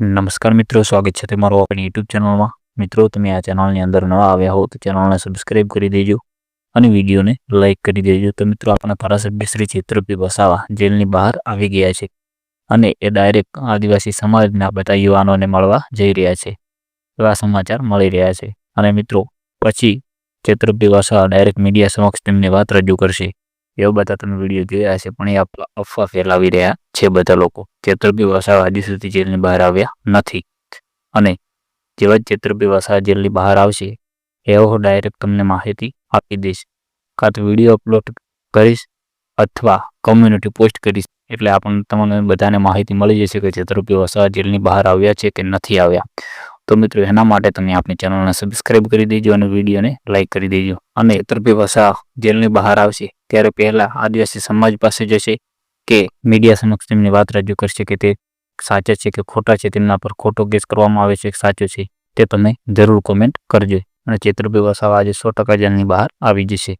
નમસ્કાર મિત્રો, સ્વાગત છે તમારું આપણી યુટ્યુબ ચેનલમાં. મિત્રો, તમે આ ચેનલની અંદર નવા આવ્યા હો તો ચેનલને સબસ્ક્રાઇબ કરી દેજો અને વિડીયોને લાઇક કરી દેજો. તો મિત્રો, આપણા ધારાસભ્ય શ્રી ચિત્રપી વસાવા જેલની બહાર આવી ગયા છે અને એ ડાયરેક્ટ આદિવાસી સમાજના બધા યુવાનોને મળવા જઈ રહ્યા છે. એવા સમાચાર મળી રહ્યા છે. અને મિત્રો, પછી ચિત્રપી વસાવા ડાયરેક્ટ મીડિયા સમક્ષ તેમની વાત રજૂ કરશે. એવા બધા તમે વીડિયો જોયા હશે, પણ એ આપણા અફવા ફેલાવી રહ્યા છે બધા લોકો. ચેતરપી વસાવા હજી સુધી જેલની બહાર આવ્યા નથી. અને જેવા જ વસાવા જેલની બહાર આવશે, એવો ડાયરેક્ટ તમને માહિતી આપી દઈશ. કાં તો વીડિયો અપલોડ કરીશ અથવા કમ્યુનિટી પોસ્ટ કરીશ, એટલે આપણને તમને બધાને માહિતી મળી જશે કે ચેતરપી વસાવા જેલની બહાર આવ્યા છે કે નથી આવ્યા. તો મિત્રો, એના માટે તમે આપણી ચેનલને સબસ્ક્રાઇબ કરી દેજો અને વિડીયોને લાઇક કરી દેજો. અને ચેતરપી ભાષા જેલની બહાર આવશે, ત્યારે પહેલા આદિવાસી સમાજ પાસે જશે કે મીડિયા સમક્ષ તેમની વાત રજૂ કરશે કે તે સાચા છે કે ખોટા છે, તેમના પર ખોટો કેસ કરવામાં આવે છે કે સાચો છે, તે તમે જરૂર કોમેન્ટ કરજો. અને ચેતરભાઈ વસાવા આજે સો ટકા જેલની બહાર આવી જશે.